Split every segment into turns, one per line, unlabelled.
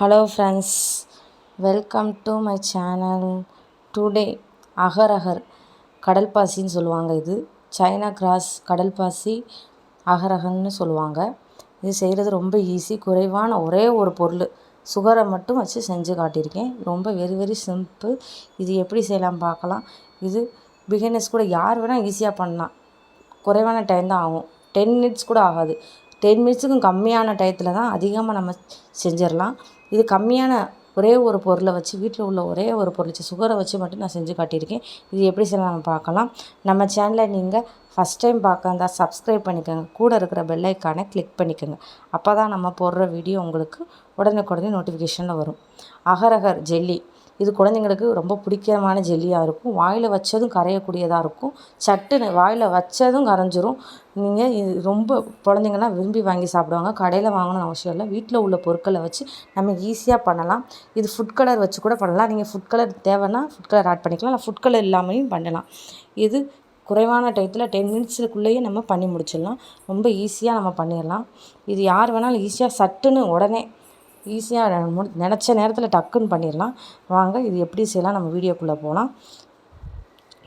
Hello friends welcome to my channel today agar agar கடல் பாசின்னு சொல்லுவாங்க இது. சைனா கிராஸ் கடல் பாசி சொல்லுவாங்க. இது செய்கிறது ரொம்ப ஈஸி குறைவான ஒரே ஒரு பொருள். சுகரை மட்டும் வச்சு செஞ்சு காட்டியிருக்கேன். ரொம்ப வெரி வெரி சிம்பிள் இது எப்படி செய்யலாம் பார்க்கலாம். இது பிகினர்ஸ் கூட யார் வேணால் ஈஸியாக பண்ணலாம். குறைவான டைம் தான் ஆகும். டென் மினிட்ஸ் கூட ஆகாது. டென் மினிட்ஸுக்கும் கம்மியான டயத்தில் தான் அதிகமாக நம்ம செஞ்சிடலாம். இது கம்மியான ஒரே ஒரு பொருளை வச்சு வீட்டில் உள்ள ஒரே ஒரு பொருள் வச்சு சுகரை வச்சு மட்டும் நான் செஞ்சு காட்டியிருக்கேன். இது எப்படி செய்யலாம் நம்ம பார்க்கலாம். நம்ம சேனலை நீங்கள் ஃபஸ்ட் டைம் பார்க்க இருந்தால் சப்ஸ்கிரைப் பண்ணிக்கோங்க. கூட இருக்கிற பெல் ஐக்கானை கிளிக் பண்ணிக்கோங்க. அப்போ தான் நம்ம போடுற வீடியோ உங்களுக்கு உடனுக்குடனே நோட்டிஃபிகேஷனில் வரும். அகரகர் ஜெல்லி இது குழந்தைங்களுக்கு ரொம்ப பிடிக்கிறமான ஜெல்லியாக இருக்கும். வாயில் வச்சதும் கரையக்கூடியதாக இருக்கும். சட்டுன்னு வாயில் வச்சதும் கரைஞ்சிரும். நீங்கள் இது ரொம்ப குழந்தைங்கள்லாம் விரும்பி வாங்கி சாப்பிடுவாங்க. கடையில் வாங்கணும்னு அவசியம் இல்லை. வீட்டில் உள்ள பொருட்களை வச்சு நம்ம ஈஸியாக பண்ணலாம். இது ஃபுட் கலர் வச்சு கூட பண்ணலாம். நீங்கள் ஃபுட் கலர் தேவைன்னா ஃபுட் கலர் ஆட் பண்ணிக்கலாம். இல்லை ஃபுட் கலர் இல்லாமலையும் பண்ணலாம். இது குறைவான டயத்தில் டென் மினிட்ஸுக்குள்ளேயே நம்ம பண்ணி முடிச்சிடலாம். ரொம்ப ஈஸியாக நம்ம பண்ணிடலாம். இது யார் வேணாலும் ஈஸியாக சட்டுன்னு உடனே ஈஸியாக முடி நினச்ச நேரத்தில் டக்குன்னு பண்ணிடலாம் வாங்க இது எப்படி செய்யலாம்? நம்ம வீடியோக்குள்ளே போகலாம்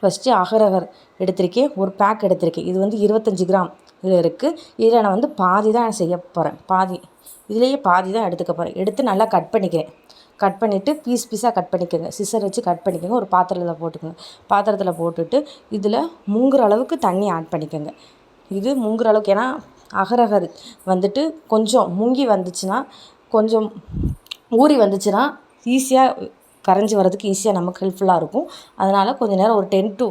ஃபஸ்ட்டு அகரகர் எடுத்திருக்கேன். ஒரு பேக் எடுத்திருக்கேன். இது வந்து இருபத்தஞ்சி கிராம் இதில் இருக்குது இதில் நான் வந்து பாதி தான் செய்ய போகிறேன் பாதி. இதுலேயே பாதி தான் எடுத்துக்க போகிறேன் எடுத்து நல்லா கட் பண்ணிக்கிறேன். கட் பண்ணிவிட்டு பீஸ் பீஸாக கட் பண்ணிக்கோங்க. சிசர் வச்சு கட் பண்ணிக்கோங்க. ஒரு பாத்திரத்தில் போட்டுக்கோங்க. பாத்திரத்தில் போட்டுட்டு இதில் மூங்குற அளவுக்கு தண்ணி ஆட் பண்ணிக்கோங்க. இது மூங்குற அளவுக்கு. ஏன்னா அகரகர் வந்துட்டு கொஞ்சம் முங்கி வந்துச்சுன்னா கொஞ்சம் ஊறி வந்துச்சுன்னா ஈஸியாக கரைஞ்சி வரதுக்கு ஈஸியாக நமக்கு ஹெல்ப்ஃபுல்லாக இருக்கும். அதனால் கொஞ்சம் நேரம் ஒரு டென் டு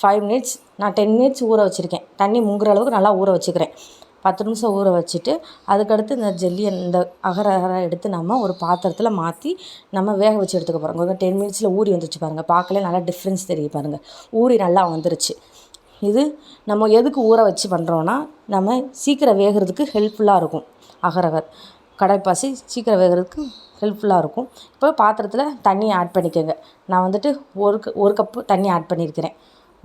ஃபைவ் மினிட்ஸ் நான் டென் மினிட்ஸ் ஊற வச்சுருக்கேன். தண்ணி முங்குற அளவுக்கு நல்லா ஊற வச்சுக்கிறேன். பத்து நிமிஷம் ஊற வச்சுட்டு அதுக்கடுத்து இந்த ஜெல்லியை இந்த அகர அகர எடுத்து நம்ம ஒரு பாத்திரத்தில் மாற்றி நம்ம வேக வச்சு எடுத்துக்க போகிறோம் கொஞ்சம் டென் மினிட்ஸில் ஊறி வந்துச்சு பாருங்கள் பார்க்கல நல்லா டிஃப்ரென்ஸ் தெரியும் பாருங்கள் ஊறி நல்லா வந்துருச்சு. இது நம்ம எதுக்கு ஊற வச்சு பண்ணுறோன்னா நம்ம சீக்கிரம் வேகிறதுக்கு ஹெல்ப்ஃபுல்லாக இருக்கும். அகரகர் கடைப்பாசி சீக்கிரம் வேகிறதுக்கு ஹெல்ப்ஃபுல்லாக இருக்கும். இப்போ பாத்திரத்தில் தண்ணி ஆட் பண்ணிக்கோங்க. நான் வந்துட்டு ஒரு ஒரு கப்பு தண்ணி ஆட் பண்ணியிருக்கிறேன்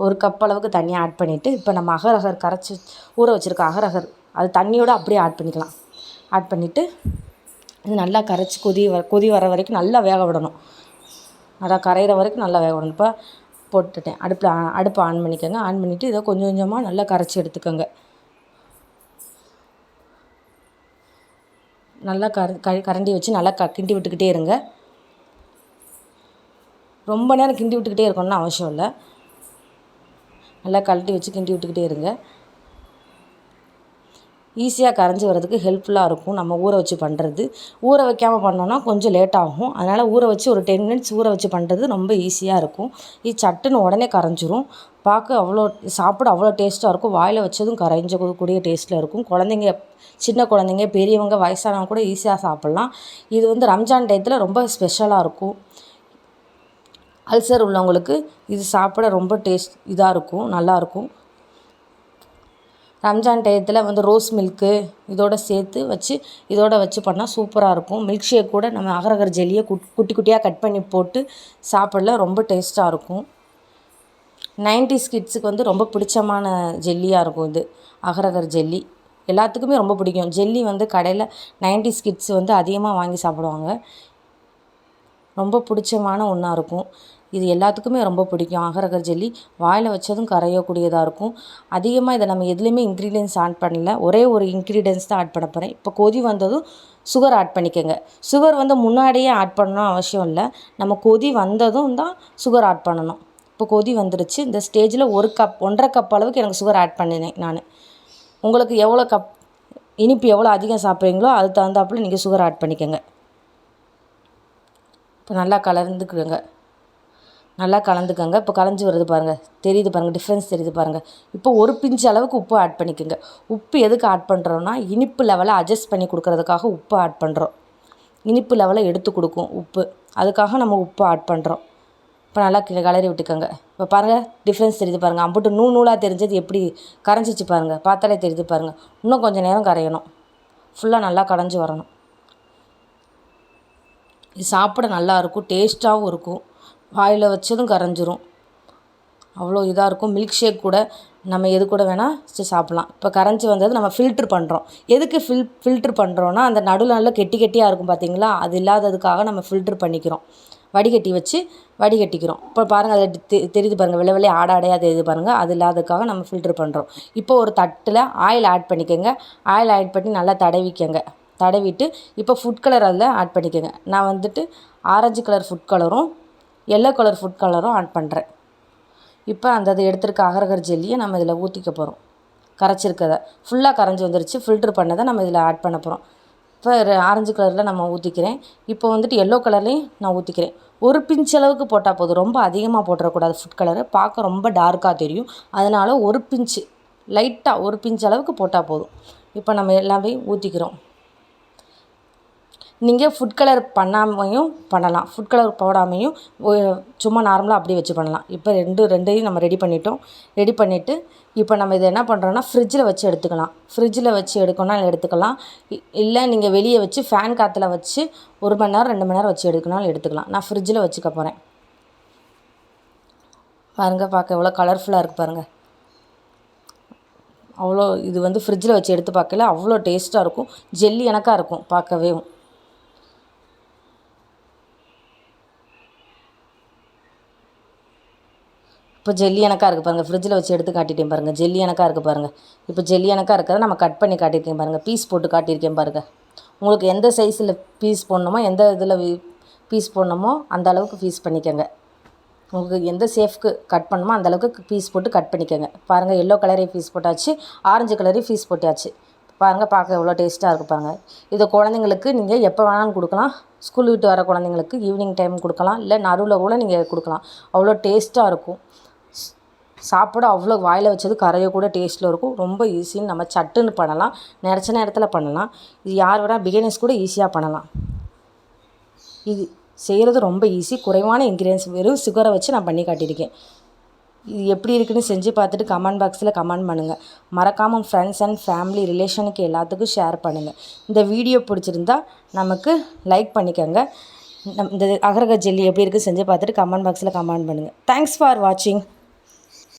ஒரு கப் அளவுக்கு தண்ணி ஆட் பண்ணிவிட்டு இப்போ நம்ம அகரகர் கரைச்சி ஊற வச்சுருக்க அகரகர் அது தண்ணியோடு அப்படியே ஆட் பண்ணிக்கலாம். ஆட் பண்ணிவிட்டு இது நல்லா கரைச்சி கொதி வர கொதி வர வரைக்கும் நல்லா வேக விடணும். நல்லா கரையிற வரைக்கும் நல்லா வேக விடணும். இப்போ போட்டுட்டேன். அடுப்பில் அடுப்பை ஆன் பண்ணிக்கோங்க. ஆன் பண்ணிவிட்டு இதை கொஞ்சம் கொஞ்சமாக நல்லா கரைச்சி எடுத்துக்கோங்க. நல்லா கர க கரண்டி வச்சு நல்லா க கிண்டி விட்டுக்கிட்டே இருங்க. ரொம்ப நேரம் கிண்டி விட்டுக்கிட்டே இருக்கணும்னு அவசியம் இல்லை. நல்லா கழட்டி வச்சு கிண்டி விட்டுக்கிட்டே இருங்க. ஈஸியாக கரைஞ்சி வரதுக்கு ஹெல்ப்ஃபுல்லாக இருக்கும். நம்ம ஊற வச்சு பண்ணுறது ஊற வைக்காமல் பண்ணோன்னா கொஞ்சம் லேட் ஆகும். அதனால் ஊற வச்சு ஒரு டென் மினிட்ஸ் ஊற வச்சு பண்ணுறது ரொம்ப ஈஸியாக இருக்கும். இது சட்டுன்னு உடனே கரைஞ்சிரும். பார்க்க அவ்வளோ சாப்பிட அவ்வளோ டேஸ்ட்டாக இருக்கும். வாயில் வச்சதும் கரைஞ்ச கூடிய டேஸ்ட்டில் இருக்கும். குழந்தைங்க சின்ன குழந்தைங்க பெரியவங்க வயசானவங்க கூட ஈஸியாக சாப்பிட்லாம். இது வந்து ரம்ஜான் டயத்தில் ரொம்ப ஸ்பெஷலாக இருக்கும். அல்சர் உள்ளவங்களுக்கு இது சாப்பிட ரொம்ப டேஸ்ட் இதாக இருக்கும். நல்லாயிருக்கும் ரம்ஜான் டயத்தில் வந்து ரோஸ் மில்க்கு இதோட சேர்த்து வச்சு இதோட வச்சு பண்ணால் சூப்பராக இருக்கும். மில்க் ஷேக் கூட நம்ம அகரகர் ஜெல்லியை குட் குட்டி குட்டியாக கட் பண்ணி போட்டு சாப்பிடல ரொம்ப டேஸ்ட்டாக இருக்கும். நைன்டிஸ் கிட்ஸுக்கு வந்து ரொம்ப பிடிச்சமான ஜெல்லியாக இருக்கும் இது அகரகர் ஜெல்லி. எல்லாத்துக்குமே ரொம்ப பிடிக்கும். ஜெல்லி வந்து கடையில் நைன்டிஸ் கிட்ஸ் வந்து அதிகமாக வாங்கி சாப்பிடுவாங்க. ரொம்ப பிடிச்சமான ஒன்றா இருக்கும். இது எல்லாத்துக்குமே ரொம்ப பிடிக்கும். அகரகர் ஜெல்லி வாயில் வச்சதும் கரையக்கூடியதாக இருக்கும். அதிகமாக இதை நம்ம எதுலேயுமே இன்க்ரீடியன்ஸ் ஆட் பண்ணல. ஒரே ஒரு இன்க்ரீடியன்ஸ் தான் ஆட் பண்ண போகிறேன் இப்போ கொதி வந்ததும் சுகர் ஆட் பண்ணிக்கோங்க. சுகர் வந்து முன்னாடியே ஆட் பண்ணணும் அவசியம் இல்லை. நம்ம கொதி வந்ததும் தான் சுகர் ஆட் பண்ணணும். இப்போ கொதி வந்துடுச்சு இந்த ஸ்டேஜில் ஒரு கப் ஒன்றரை கப் அளவுக்கு எனக்கு சுகர் ஆட் பண்ணினேன் நான். உங்களுக்கு எவ்வளோ கப் இனிப்பு எவ்வளோ அதிகம் சாப்பிட்றீங்களோ அதுக்கு தகுந்தாப்புல நீங்கள் சுகர் ஆட் பண்ணிக்கோங்க. இப்போ நல்லா கலந்துக்குங்க. நல்லா கலந்துக்கோங்க. இப்போ கலைஞ்சி வருது பாருங்கள் தெரியுது பாருங்கள் டிஃப்ரென்ஸ் தெரியுது பாருங்கள் இப்போ ஒரு பிஞ்சு அளவுக்கு உப்பு ஆட் பண்ணிக்கோங்க. உப்பு எதுக்கு ஆட் பண்ணுறோன்னா இனிப்பு லெவலை அட்ஜஸ்ட் பண்ணி கொடுக்குறதுக்காக உப்பு ஆட் பண்ணுறோம் இனிப்பு லெவலை எடுத்து கொடுக்கும் உப்பு. அதுக்காக நம்ம உப்பு ஆட் பண்ணுறோம் இப்போ நல்லா கலரி விட்டுக்கோங்க. இப்போ பாருங்கள் டிஃப்ரென்ஸ் தெரியுது பாருங்கள் அம்புட்டு நூ நூலாக தெரிஞ்சது எப்படி கரைஞ்சிச்சு பாருங்கள் பார்த்தாலே தெரியுது பாருங்கள் இன்னும் கொஞ்சம் நேரம் கரையணும். ஃபுல்லாக நல்லா கடைஞ்சி வரணும். இது சாப்பிட நல்லாயிருக்கும் டேஸ்ட்டாகவும் இருக்கும். வாயில் வச்சதும் கரைஞ்சிரும். அவ்வளோ இதாக இருக்கும். மில்க் ஷேக் கூட நம்ம எது கூட வேணால் சாப்பிட்லாம். இப்போ கரைஞ்சி வந்தது நம்ம ஃபில்ட்ரு பண்ணுறோம் எதுக்கு ஃபில் ஃபில்ட்ரு பண்ணுறோன்னா அந்த நடுவில் நல்லா கெட்டி கெட்டியாக இருக்கும் பார்த்தீங்களா அது இல்லாததுக்காக நம்ம ஃபில்ட்ரு பண்ணிக்கிறோம். வடிகட்டி வச்சு வடிகட்டிக்கிறோம். இப்போ பாருங்கள் அதை தெ தெரியுது பாருங்கள் வெள்ளை வெள்ளை ஆட ஆடையாக தெரியுது பாருங்கள் அது இல்லாததுக்காக நம்ம ஃபில்ட்ரு பண்ணுறோம் இப்போ ஒரு தட்டில் ஆயில் ஆட் பண்ணிக்கோங்க. ஆயில் ஆட் பண்ணி நல்லா தடவிக்கங்க. தடவிட்டு இப்போ ஃபுட் கலர் அதில் ஆட் பண்ணிக்கோங்க. நான் வந்துட்டு ஆரஞ்சு கலர் ஃபுட் கலரும் எல்லோ கலர் ஃபுட் கலரும் ஆட் பண்ணுறேன் இப்போ அந்த இது எடுத்துருக்க அகரகர் ஜெல்லியை நம்ம இதில் ஊற்றிக்க போகிறோம் கரைச்சிருக்கதை. ஃபுல்லாக கரைஞ்சி வந்துருச்சு. ஃபில்ட்ரு பண்ணதை நம்ம இதில் ஆட் பண்ண போகிறோம் இப்போ ஆரஞ்சு கலரில் நம்ம ஊற்றிக்கிறேன் இப்போ வந்துட்டு எல்லோ கலர்லேயும் நான் ஊற்றிக்கிறேன் ஒரு பிஞ்ச் அளவுக்கு போட்டால் போதும். ரொம்ப அதிகமாக போட்டுறக்கூடாது ஃபுட் கலரு பார்க்க ரொம்ப டார்க்காக தெரியும். அதனால் ஒரு பிஞ்சு லைட்டாக ஒரு பிஞ்ச் அளவுக்கு போட்டால் போதும். இப்போ நம்ம எல்லாமே ஊற்றிக்கிறோம் நீங்கள் ஃபுட் கலர் பண்ணாமையும் பண்ணலாம். ஃபுட் கலர் போடாமையும் சும்மா நார்மலாக அப்படியே வச்சு பண்ணலாம். இப்போ ரெண்டு ரெண்டையும் நம்ம ரெடி பண்ணிட்டோம். ரெடி பண்ணிவிட்டு இப்போ நம்ம இதை என்ன பண்ணுறோன்னா ஃப்ரிட்ஜில் வச்சு எடுத்துக்கலாம். ஃப்ரிட்ஜில் வச்சு எடுக்கணும்னா எடுத்துக்கலாம். இல்லை நீங்கள் வெளியே வச்சு ஃபேன் காற்றுல வச்சு ஒரு மணி நேரம் ரெண்டு மணி நேரம் வச்சு எடுக்கணும்னாலும் எடுத்துக்கலாம். நான் ஃப்ரிட்ஜில் வச்சுக்க போகிறேன் பாருங்கள் பார்க்க எவ்வளோ கலர்ஃபுல்லாக இருக்குது பாருங்கள் அவ்வளோ இது வந்து ஃப்ரிட்ஜில் வச்சு எடுத்து பார்க்கல. அவ்வளோ டேஸ்ட்டாக இருக்கும். ஜெல்லி எனக்காக இருக்கும் பார்க்கவே. இப்போ ஜெல்லி எனக்காக இருக்குது பாருங்கள் ஃப்ரிட்ஜில் வச்சு எடுத்து காட்டிட்டேன் பாருங்கள் ஜெல்லி எனக்காக இருக்குது பாருங்கள் இப்போ ஜெல்லி எனக்காக இருக்கிறத நம்ம கட் பண்ணி காட்டியிருக்கேன் பாருங்கள் பீஸ் போட்டு காட்டியிருக்கேன் பாருங்கள் உங்களுக்கு எந்த சைஸில் பீஸ் போடணுமோ எந்த இதில் பீஸ் போடணுமோ அந்த அளவுக்கு பீஸ் பண்ணிக்கோங்க. உங்களுக்கு எந்த சேஃப்க்கு கட் பண்ணுமோ அந்த அளவுக்கு பீஸ் போட்டு கட் பண்ணிக்கோங்க. பாருங்கள் எல்லோ கலரே பீஸ் போட்டாச்சு. ஆரஞ்சு கலரே பீஸ் போட்டாச்சு. பாருங்கள் பார்க்க எவ்வளோ டேஸ்ட்டாக இருக்குது பாருங்கள் இதை குழந்தைங்களுக்கு நீங்கள் எப்போ வேணாலும் கொடுக்கலாம். ஸ்கூல் விட்டு வர குழந்தைங்களுக்கு ஈவினிங் டைம் கொடுக்கலாம். இல்லை நடுவில் கூட நீங்கள் கொடுக்கலாம். அவ்வளோ டேஸ்ட்டாக இருக்கும். சாப்பிட அவ்வளோ வாயில் வச்சது கரைய கூட டேஸ்ட்டில் இருக்கும். ரொம்ப ஈஸின்னு நம்ம சட்டுன்னு பண்ணலாம். நினச்ச நேரத்தில் பண்ணலாம். இது யார் வேணால் பிகினர்ஸ் கூட ஈஸியாக பண்ணலாம். இது செய்கிறது ரொம்ப ஈஸி குறைவான இன்க்ரீடியன்ஸ் வெறும் சுகரை வச்சு நான் பண்ணி காட்டியிருக்கேன். இது எப்படி இருக்குன்னு செஞ்சு பார்த்துட்டு கமெண்ட் பாக்ஸில் கமெண்ட் பண்ணுங்கள் மறக்காமல் ஃப்ரெண்ட்ஸ் அண்ட் ஃபேமிலி ரிலேஷனுக்கு எல்லாத்துக்கும் ஷேர் பண்ணுங்கள் இந்த வீடியோ பிடிச்சிருந்தா நமக்கு லைக் பண்ணிக்கோங்க. நம் இந்த அகரக ஜெல்லி எப்படி இருக்குன்னு செஞ்சு பார்த்துட்டு கமெண்ட் பாக்ஸில் கமெண்ட் பண்ணுங்கள் தேங்க்ஸ் ஃபார் வாட்சிங்